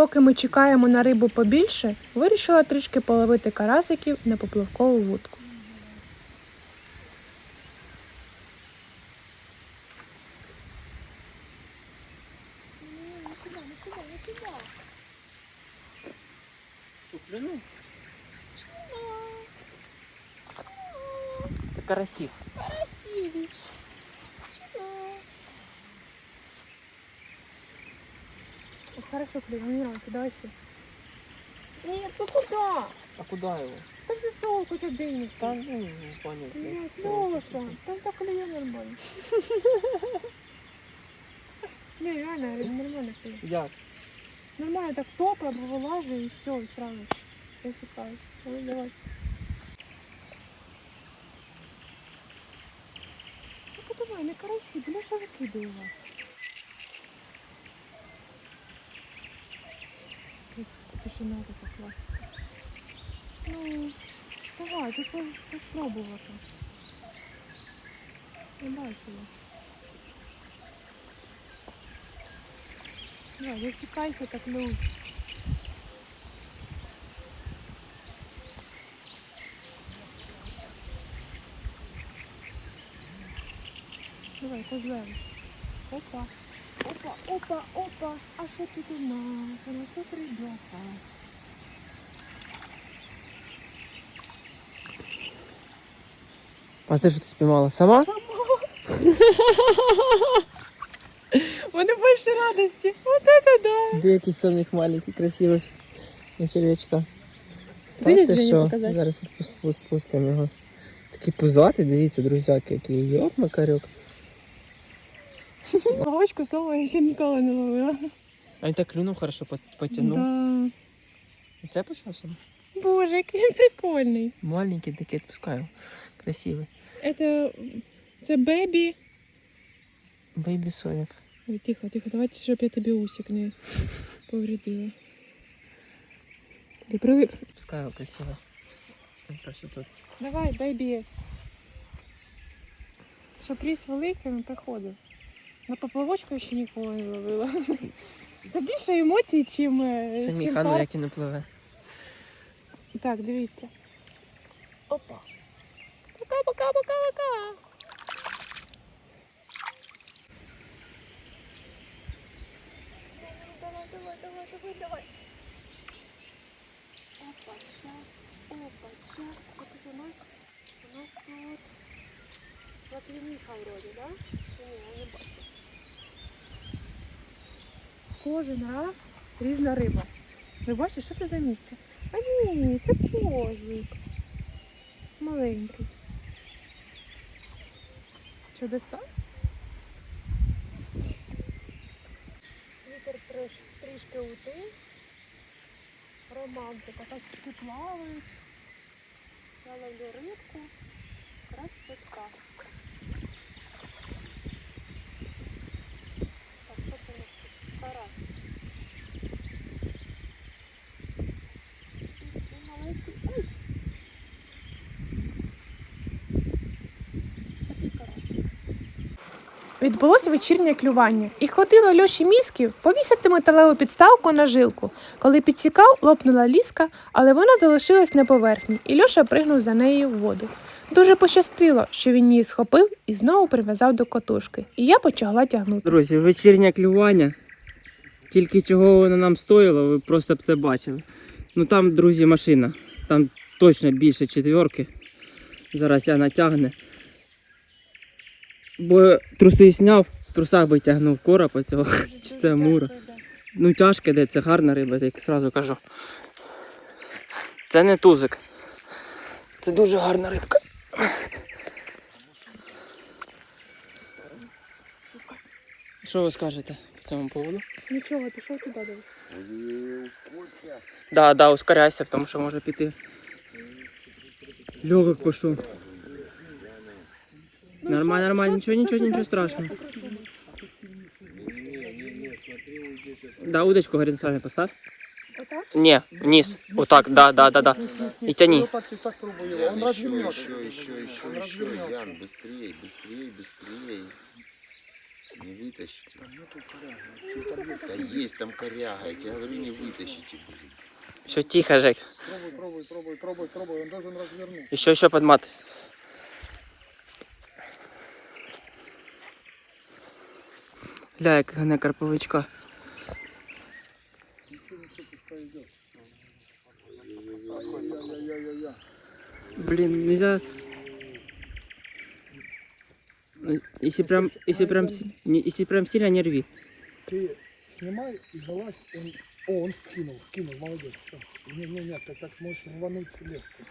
Поки ми чекаємо на рибу побільше, вирішила трішки половити карасиків на поплавкову вудку. Це карасів. Красивич. Хорошо, нравится, давай все. Нет, ну куда? А куди його? Там все сол хоть один. Та ну, понял. Ну, солоша. Там так клює нормально. Не, реально, нормально клює. Як? Нормально так топа, або вилажу і все, і сразу засікаюся. Ну, давай. Ну, подавай, не карасі, бля, що викидає у вас? Тут Тишина така класна. Ну, давай, тут все спробувати. Не бачила. Давай, засікайся так ну. Давай, козлевич. Опа. Опа, опа, опа. А що тут у нас? А на ребята. А це що ти спіймала? Сама? Вони більше радості. Вот это да. Де якийсь сонник маленький, красивий. На червячка. Що? Зараз відпус- відпустимо його. Такий пузатий, дивіться, друзяки, який йоп макарьок. Павочку сова я ще ніколи не ловила. А він так клюнув, хорошо пот- потягнув. Да. Це пішов? Боже, який він прикольний. Маленький такий, відпускаю. Красивий. Это це бебі. Бейбі соник. Ой, тихо, тихо, давайте, щоб я тобі усик не повредила. Ти прилип. Відпускаю красиво. Просто тут. Давай, бейбі. Щоб ріс великий, він приходив. На поплавочку ще ніколи не ловила. Та більше емоцій, чим, е, Це мій чим хану, пар. як і не пливе. Так, дивіться. Опа. Пока, пока, пока, пока. Давай, давай, давай, давай, давай. Опача, опача. Что тут у нас? У нас тут латвініха вроді, да? Чи ні, я не бачу. Кожен раз різна риба. Ви бачите, що це за місце? А ні, це козлик. Маленький. Чудеса? Вітер триш, трішки утих. Романтика. Так всі плавають. Я ловлю рибку. Красота. Так, що це у нас тут? Карась. І маленький. Ой! Такий карасик. Відбулося вечірнє клювання, і ходило Льоші мізків повісити металеву підставку на жилку. Коли підсікав, лопнула ліска, але вона залишилась на поверхні, і Льоша пригнув за нею в воду. Дуже пощастило, що він її схопив і знову прив'язав до катушки, і я почала тягнути. Друзі, вечірнє клювання. Тільки чого воно нам стоїло, ви просто б це бачили. Ну там, друзі, машина. Там точно більше четверки. Зараз я натягне. Бо труси зняв, в трусах би тягнув коропа цього. Чи це мура. Ну тяжке, де це гарна риба, я так одразу кажу. Це не тузик. Це дуже гарна рибка. Що ви скажете по цьому поводу? Нічого, пішов туди дивись. Да, да, ускоряйся, тому що може піти. Легок пішов. Нормально, нормально, нічого, нічого, нічого страшного. Да, удочку горизонтально поставь. Отак? Не, вниз. Вот так, да, да, да, да. И тяни. Вот так, и так пробую его. Он Еще, развернется. еще, еще, еще, Он еще, развернется. Ян, быстрее, быстрее, быстрее. Не вытащите. Да есть там коряга, я тебе говорю, не вытащите будет. Все тихо, Жек. Пробуй, пробуй, пробуй, пробуй, пробуй. Он должен развернуть. Еще, еще подмат. Гля, як гне карповичка. Блин, нельзя... Ну, Если прям, если прям, если прям сильно не рви. Ты снимай и залазь. Он... О, он скинул, скинул, молодец. Не, не, не, ты так можешь рвануть леску.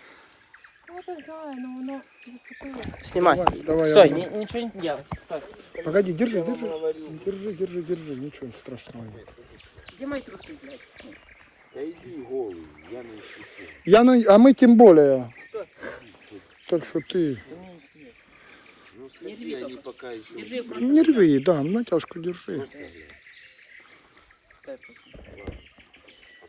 Ну, то знаю, но воно зацепило. Снимай. Давай, давай. Стой, я- ни- ничего не делай. Стой. Погоди, держи, держи. Держи, держи, держи. Ничего страшного. Где мои трусы, блядь? Да иди голый, я не ищу. Я на... А мы тем более. Стой. Так что ты. Ну сходи, рви они пока еще... Держи просто. не рви, да, натяжку держи. Просто. Стой просто.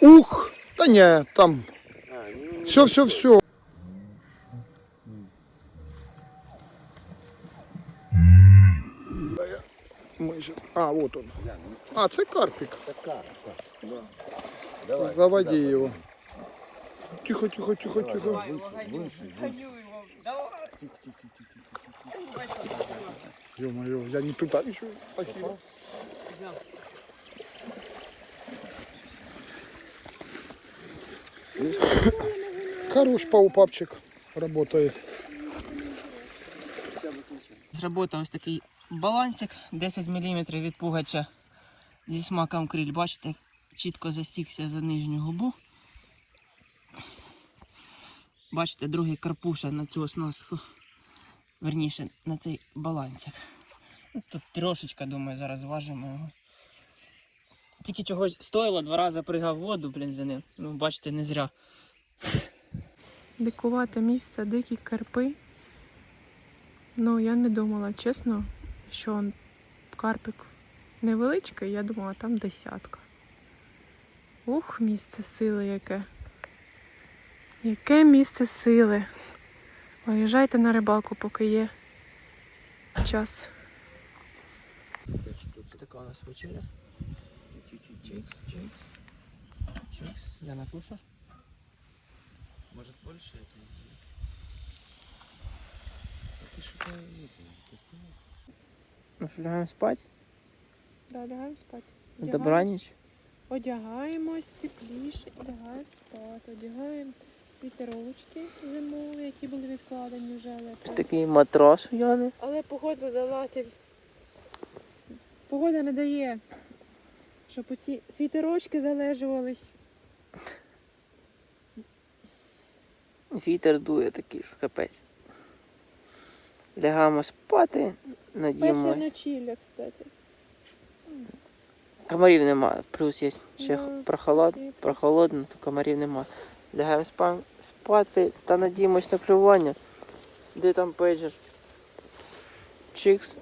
Ух! Да не, там. Не Все, все, все. Мы же... А, вот он. А, це карпик. Да. Давай, Заводи сюда его. Тихо, тихо, тихо, тихо. Ё-моё, я не туда еще. Спасибо. Хорош паупапчик работает. Зработав ось такий балансик 10 мм від пугача зі смаком криль. Бачите, чітко засікся за нижню губу. Бачите, другий карпуша на цю оснастку. Верніше, на цей балансик. Ну, Тут трошечка, думаю, зараз зважимо його. Тільки чогось стоїло, два рази пригав воду, блін, за ним. Ну, бачите, не зря. Дикувате місце, дикі карпи. Ну, я не думала, чесно, що карпик невеличкий, я думала, там десятка. Ух, місце сили яке. Яке місце сили. Виїжджайте на рибалку, поки є час. Така у нас вечеря. Чикс, чикс. Чикс. Я накушу. Может больше это? А ты что-то это, Ну що, лягаємо спати? Да, лягаємо спати. Добраніч. Одягаємось тепліше і лягаємо спати. Одягаємо світерочки зимові, які були відкладені вже, але, Ось такий матрас у Яни. але погода дала ти. Погода не дає, щоб оці світерочки залежувались. Вітер дує такий, що капець. Лягаємо спати, Перша надіємо. ночівля, кстати. Комарів нема. Плюс є ще Ну, прохолод, прохолодно, то комарів нема. Лягаємо спа- спати та надіємось на клювання. Де там пейджер? Чикс.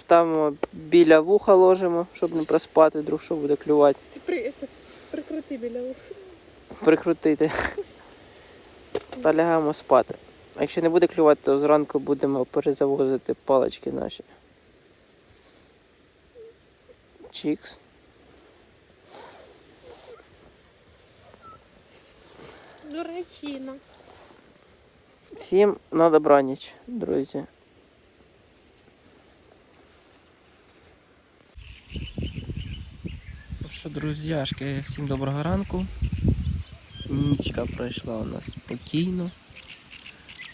Ставимо біля вуха ложимо, щоб не проспати, вдруг що буде клювати. Ти при, прикрути біля вуха. прикрутити. Та лягаємо спати. А якщо не буде клювати, то зранку будемо перезавозити палички наші. Чікс. Дурачина. Всім на добраніч, друзі. Ну що, друзяшки, всім доброго ранку. Нічка пройшла у нас спокійно,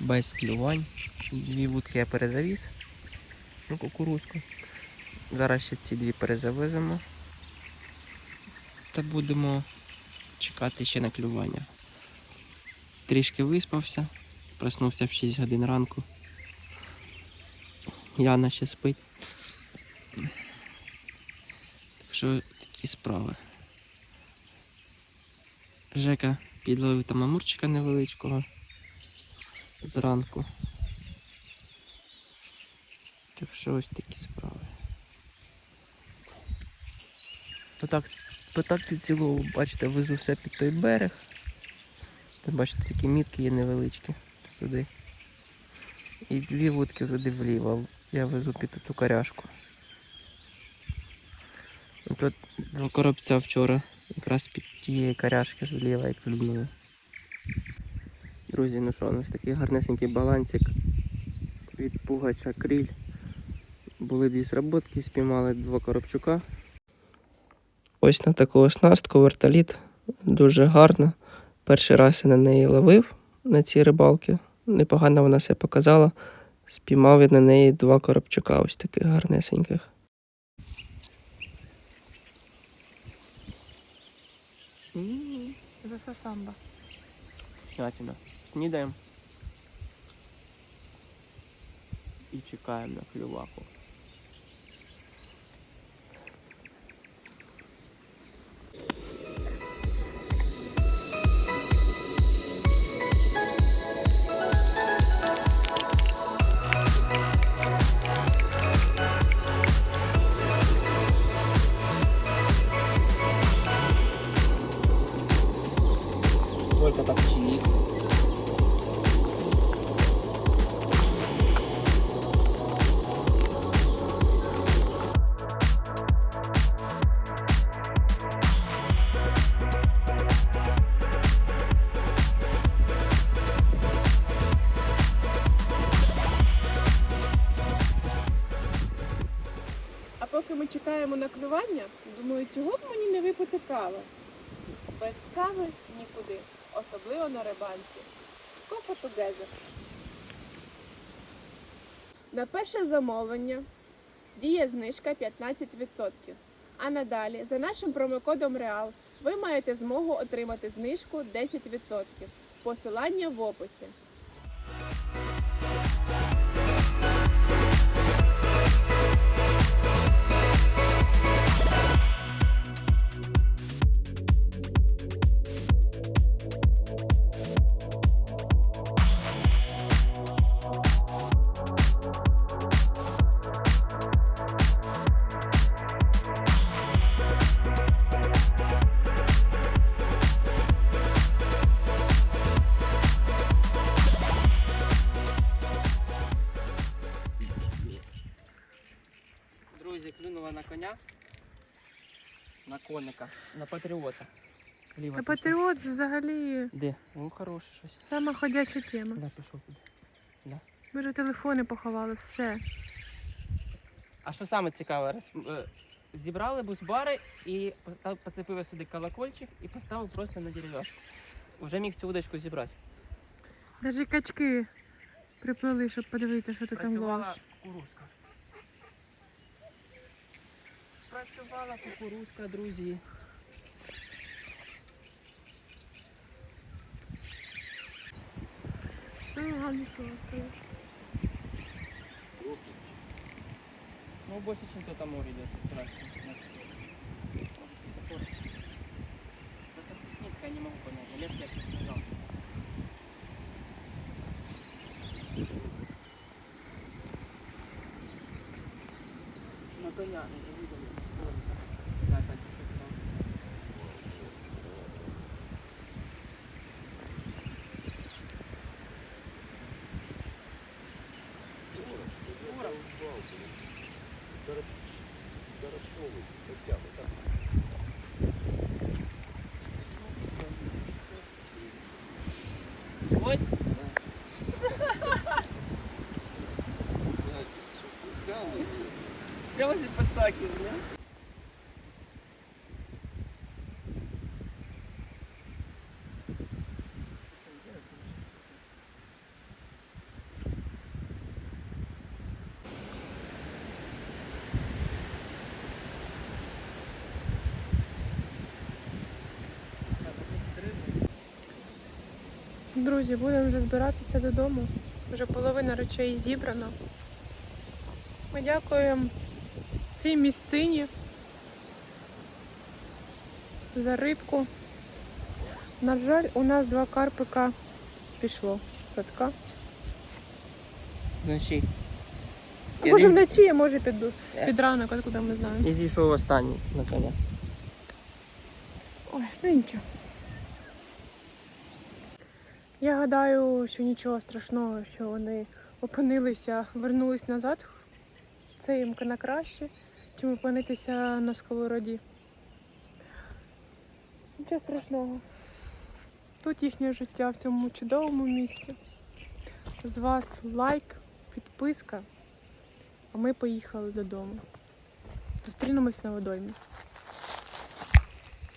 без клювань. Дві вудки я перезавіз. Ну, кукурузку. Зараз ще ці дві перезавеземо. Та будемо чекати ще на клювання. Трішки виспався, проснувся в 6 годин ранку. Яна ще спить. Так що такі справи. Жека підловив там амурчика невеличкого зранку. Так що ось такі справи. Отак, отак цілу, бачите, везу все під той берег. Там бачите, такі мітки є невеличкі туди. І дві вудки туди вліво. Я везу під ту коряшку. Тут два коробця вчора якраз під тієї коряшки зліва і клюнули. Друзі, ну що, у нас такий гарнесенький балансик від пугача кріль. Були дві сработки, спіймали два коробчука. Ось на таку оснастку вертоліт дуже гарна. Перший раз я на неї ловив на цій рибалці. Непогано вона себе показала. Спіймав я на неї два коробчука, ось таких гарнесеньких. Засасамба. Снятина. Снідаємо. І чекаємо на клюваку. Чекаємо на клювання, думаю, чого б мені не випити кави? Без кави нікуди, особливо на рибанці. Кофе together. На перше замовлення діє знижка 15%. А надалі, за нашим промокодом REAL, ви маєте змогу отримати знижку 10%. Посилання в описі. Коника, на патріота. Ліва А пішла. патріот взагалі Де? О, хороше щось. сама ходяча тема. Да, пішов туди. Ми вже телефони поховали, все. А що саме цікаве, роз- е, зібрали бусбари і постав, поцепили сюди колокольчик і поставив просто на дерев'яшку. Вже міг цю удочку зібрати. Навіть качки приплили, щоб подивитися, що ти там ловиш. кукурузка. Працювала кукурузка, друзі. Ага, ну що, скажи. Ну, больше, чем ты там море идешь вчера. Просто нитка не могу понять. Лес я не сказал. На коня, не видели. Да, так, Живой? Прямо здесь подсакиваю. Друзі, будемо вже збиратися додому. Вже половина речей зібрана. Ми дякуємо цій місцині за рибку. На жаль, у нас два карпика пішло з садка. Вночі. А може вночі, а може під, Е. під ранок, откуда ми знаємо. І зійшов останній на коня. Ой, ну нічого. Я гадаю, що нічого страшного, що вони опинилися, вернулись назад. Це їм на краще, чим опинитися на сковороді. Нічого страшного. Тут їхнє життя в цьому чудовому місці. З вас лайк, підписка, а ми поїхали додому. Зустрінемось на водоймі.